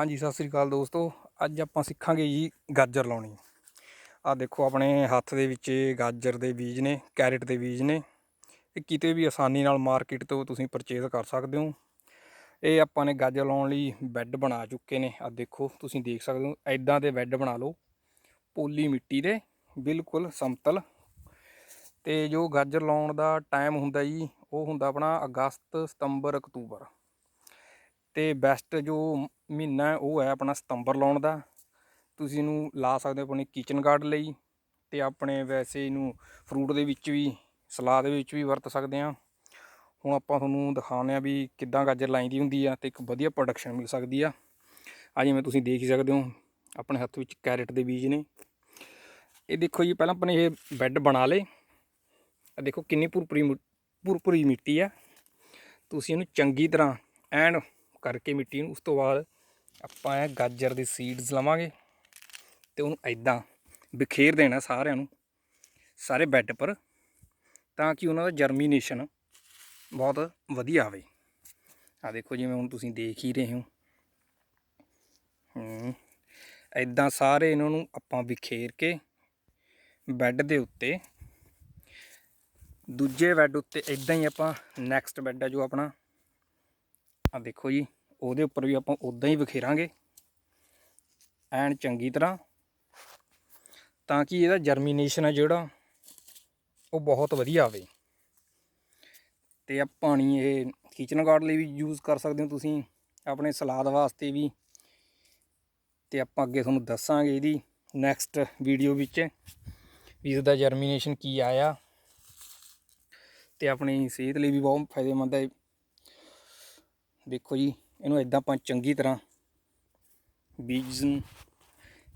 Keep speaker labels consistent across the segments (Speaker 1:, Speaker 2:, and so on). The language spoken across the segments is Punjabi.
Speaker 1: ਹਾਂਜੀ, ਸਤਿ ਸ੍ਰੀ ਅਕਾਲ ਦੋਸਤੋ। ਅੱਜ ਆਪਾਂ ਸਿੱਖਾਂਗੇ ਜੀ ਗਾਜਰ ਲਾਉਣੀ। ਆ ਦੇਖੋ ਆਪਣੇ ਹੱਥ ਦੇ ਵਿੱਚ ਗਾਜਰ ਦੇ ਬੀਜ ਨੇ, ਕੈਰਟ ਦੇ ਬੀਜ ਨੇ। ਇਹ ਕਿਤੇ ਵੀ ਆਸਾਨੀ ਨਾਲ ਮਾਰਕੀਟ ਤੋਂ ਤੁਸੀਂ ਪਰਚੇਜ਼ ਕਰ ਸਕਦੇ ਹੋ। ਇਹ ਆਪਾਂ ਨੇ ਗਾਜਰ ਲਾਉਣ ਲਈ ਬੈੱਡ ਬਣਾ ਚੁੱਕੇ ਨੇ। ਆ ਦੇਖੋ, ਤੁਸੀਂ ਦੇਖ ਸਕਦੇ ਹੋ, ਐਦਾਂ ਦੇ ਬੈੱਡ ਬਣਾ ਲਓ। ਪੋਲੀ ਮਿੱਟੀ ਦੇ, ਬਿਲਕੁਲ ਸਮਤਲ। ਤੇ ਜੋ ਗਾਜਰ ਲਾਉਣ ਦਾ ਟਾਈਮ ਹੁੰਦਾ ਜੀ, ਉਹ ਹੁੰਦਾ ਆਪਣਾ ਅਗਸਤ, ਸਤੰਬਰ, ਅਕਤੂਬਰ। ਤੇ ਬੈਸਟ ਜੋ ਮਹੀਨਾ ਉਹ ਹੈ ਆਪਣਾ ਸਤੰਬਰ ਲਾਉਣ ਦਾ। ਤੁਸੀਂ ਇਹਨੂੰ ਲਾ ਸਕਦੇ ਹੋ ਆਪਣੇ ਕਿਚਨ ਗਾਰਡ ਲਈ ਤੇ ਆਪਣੇ ਵੈਸੇ ਇਹਨੂੰ ਫਰੂਟ ਦੇ ਵਿੱਚ ਵੀ, ਸਲਾਦ ਦੇ ਵਿੱਚ ਵੀ ਵਰਤ ਸਕਦੇ ਆ ਹੁਣ ਆਪਾਂ ਤੁਹਾਨੂੰ ਦਿਖਾਉਂਦੇ ਆ ਵੀ ਕਿੱਦਾਂ ਗਾਜਰ ਲਾਈਦੀ ਹੁੰਦੀ ਆ ਤੇ ਇੱਕ ਵਧੀਆ ਪ੍ਰੋਡਕਸ਼ਨ ਮਿਲ ਸਕਦੀ ਆ। ਆ ਜਿਵੇਂ ਤੁਸੀਂ ਦੇਖ ਹੀ ਸਕਦੇ ਹੋ, ਆਪਣੇ ਹੱਥ ਵਿੱਚ ਕੈਰਟ ਦੇ ਬੀਜ ਨੇ। ਇਹ ਦੇਖੋ ਜੀ, ਪਹਿਲਾਂ ਆਪਣੇ ਇਹ ਬੈੱਡ ਬਣਾ ਲੇ ਆ ਦੇਖੋ ਕਿੰਨੀ ਭੁਰਪੁਰੀ ਮਿ- ਭੁਰਭੁਰੀ ਮਿੱਟੀ ਆ। ਤੁਸੀਂ ਇਹਨੂੰ ਚੰਗੀ ਤਰ੍ਹਾਂ ਐਂਡ ਕਰਕੇ ਮਿੱਟੀ ਨੂੰ, ਉਸ ਤੋਂ ਬਾਅਦ ਆਪਾਂ ਇਹ ਗਾਜਰ ਦੇ ਸੀਡਸ ਲਵਾਂਗੇ ਤੇ ਉਹਨੂੰ ਐਦਾਂ ਬਿਖੇਰ ਦੇਣਾ ਸਾਰਿਆਂ ਨੂੰ, ਸਾਰੇ ਬੈੱਡ ਪਰ, ਤਾਂ ਕਿ ਉਹਨਾਂ ਦਾ ਜਰਮੀਨੇਸ਼ਨ ਬਹੁਤ ਵਧੀਆ ਆਵੇ। ਆ ਦੇਖੋ ਜਿਵੇਂ ਹੁਣ ਤੁਸੀਂ ਦੇਖ ਹੀ ਰਹੇ ਹੋ। ਹੂੰ ਐਦਾਂ ਸਾਰੇ ਇਹਨਾਂ ਨੂੰ ਆਪਾਂ ਬਿਖੇਰ ਕੇ ਬੈੱਡ ਦੇ ਉੱਤੇ, ਦੂਜੇ ਬੈੱਡ ਉੱਤੇ ਇਦਾਂ ਹੀ ਆਪਾਂ ਨੈਕਸਟ ਬੈੱਡ ਹੈ ਜੋ ਆਪਣਾ ਆ ਦੇਖੋ ਜੀ, ਉਹਦੇ ਉੱਪਰ ਵੀ ਆਪਾਂ ਉਦਾਂ ਹੀ ਵਿਖੇਰਾਂਗੇ। ਐਨ ਚੰਗੀ ਤਰ੍ਹਾਂ। ਤਾਂ ਕਿ ਇਹਦਾ ਜਰਮੀਨੇਸ਼ਨ ਹੈ ਜਿਹੜਾ, ਉਹ ਬਹੁਤ ਵਧੀਆ ਆਵੇ। ਤੇ ਆ ਪਾਣੀ ਇਹ ਕਿਚਨ ਗਾਰਡ ਲਈ ਵੀ ਯੂਜ਼ ਕਰ ਸਕਦੇ ਹੋ ਤੁਸੀਂ, ਆਪਣੇ ਸਲਾਦ ਵਾਸਤੇ ਵੀ। ਤੇ ਆਪਾਂ ਅੱਗੇ ਤੁਹਾਨੂੰ ਦੱਸਾਂਗੇ ਇਹਦੀ ਨੈਕਸਟ ਵੀਡੀਓ ਵਿੱਚ ਵੀ ਇਸਦਾ ਜਰਮੀਨੇਸ਼ਨ ਕੀ ਆਇਆ। ਤੇ ਆਪਣੀ ਸਿਹਤ ਲਈ ਵੀ ਬਹੁਤ ਫਾਇਦੇਮੰਦ ਹੈ। ਦੇਖੋ ਜੀ, ਇਹਨੂੰ ਇਦਾਂ ਆਪਾਂ ਚੰਗੀ ਤਰ੍ਹਾਂ ਬੀਜ ਨੂੰ,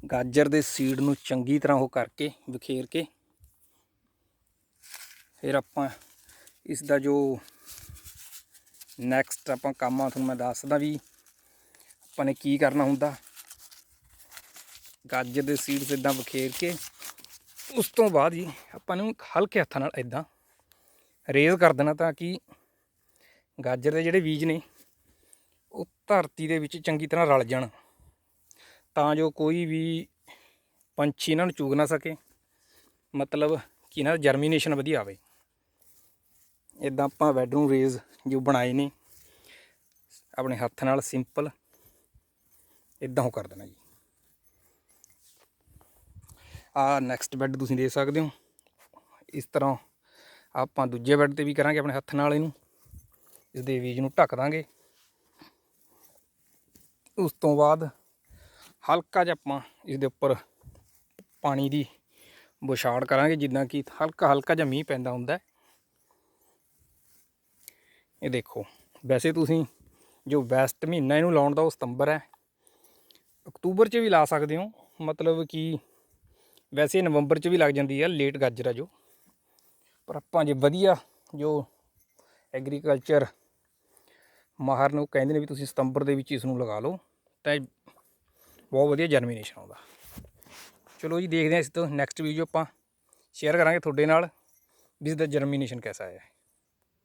Speaker 1: ਗਾਜਰ ਦੇ ਸੀਡ ਨੂੰ ਚੰਗੀ ਤਰ੍ਹਾਂ ਉਹ ਕਰਕੇ ਵਿਖੇਰ ਕੇ, ਫਿਰ ਆਪਾਂ ਇਸ ਦਾ ਜੋ ਨੈਕਸਟ ਆਪਾਂ ਕੰਮ ਆ ਤੁਹਾਨੂੰ ਮੈਂ ਦੱਸਦਾ ਵੀ ਆਪਾਂ ਨੇ ਕੀ ਕਰਨਾ ਹੁੰਦਾ। ਗਾਜਰ ਦੇ ਸੀਡਸ ਇਦਾਂ ਵਿਖੇਰ ਕੇ, ਉਸ ਤੋਂ ਬਾਅਦ ਜੀ ਆਪਾਂ ਨੂੰ ਹਲਕੇ ਹੱਥਾਂ ਨਾਲ ਇਦਾਂ ਰੇਜ਼ ਕਰ ਦੇਣਾ ਤਾਂ ਕਿ ਗਾਜਰ ਦੇ ਜਿਹੜੇ ਬੀਜ ਨੇ ਧਰਤੀ ਦੇ ਵਿੱਚ ਚੰਗੀ ਤਰ੍ਹਾਂ ਰਲ ਜਾਣ। ਤਾਂ ਜੋ ਕੋਈ ਵੀ ਪੰਛੀ ਇਹਨਾਂ ਨੂੰ ਚੂਗ ਨਾ ਸਕੇ। ਮਤਲਬ ਕਿ ਇਹਨਾਂ ਦਾ ਜਰਮੀਨੇਸ਼ਨ ਵਧੀਆ ਆਵੇ। ਇਦਾਂ ਆਪਾਂ ਬੈੱਡ ਨੂੰ ਰੇਜ਼ ਜੋ ਬਣਾਏ ਨੇ, ਆਪਣੇ ਹੱਥ ਨਾਲ ਸਿੰਪਲ ਇਦਾਂ ਉਹ ਕਰ ਦੇਣਾ ਜੀ। ਆ ਨੈਕਸਟ ਬੈੱਡ ਤੁਸੀਂ ਦੇ ਸਕਦੇ ਹੋ। ਇਸ ਤਰ੍ਹਾਂ ਆਪਾਂ ਦੂਜੇ ਬੈੱਡ ਤੇ ਵੀ ਕਰਾਂਗੇ ਆਪਣੇ ਹੱਥ ਨਾਲ ਇਹਨੂੰ। ਇਸ ਦੇ ਬੀਜ ਨੂੰ ਢੱਕ ਦਾਂਗੇ। ਉਸ ਤੋਂ ਬਾਅਦ ਹਲਕਾ ਜਿਹਾ ਆਪਾਂ ਇਸ ਦੇ ਉੱਪਰ ਪਾਣੀ ਦੀ ਬੁਛਾੜ ਕਰਾਂਗੇ, ਜਿੱਦਾਂ ਕਿ ਹਲਕਾ ਹਲਕਾ ਜਿਹਾ ਮੀਂਹ ਪੈਂਦਾ ਹੁੰਦਾ ਇਹ ਦੇਖੋ, ਵੈਸੇ ਤੁਸੀਂ ਜੋ ਬੈਸਟ ਮਹੀਨਾ ਇਹਨੂੰ ਲਾਉਣ ਦਾ ਉਹ ਸਤੰਬਰ ਹੈ। ਅਕਤੂਬਰ 'ਚ ਵੀ ਲਾ ਸਕਦੇ ਹੋ, ਮਤਲਬ ਕਿ ਵੈਸੇ ਨਵੰਬਰ 'ਚ ਵੀ ਲੱਗ ਜਾਂਦੀ ਹੈ ਲੇਟ ਗਾਜਰ ਆ ਜੋ। ਪਰ ਆਪਾਂ ਜੇ ਵਧੀਆ ਜੋ ਐਗਰੀਕਲਚਰ ਮਾਹਰ ਨੂੰ ਕਹਿੰਦੇ ਨੇ ਵੀ ਤੁਸੀਂ ਸਤੰਬਰ ਦੇ ਵਿੱਚ ਇਸ ਨੂੰ ਲਗਾ ਲਓ, ਤਾਂ ਇਹ ਬਹੁਤ ਵਧੀਆ ਜਰਮੀਨੇਸ਼ਨ ਆਉਂਦਾ। ਚਲੋ ਜੀ, ਦੇਖਦੇ ਹਾਂ ਇਸ ਤੋਂ ਨੈਕਸਟ ਵੀਡੀਓ ਆਪਾਂ। ਸ਼ੇਅਰ ਕਰਾਂਗੇ ਤੁਹਾਡੇ ਨਾਲ ਵੀ ਇਸ ਦਾ ਜਰਮੀਨੇਸ਼ਨ ਕਿਹਦਾ ਹੈ।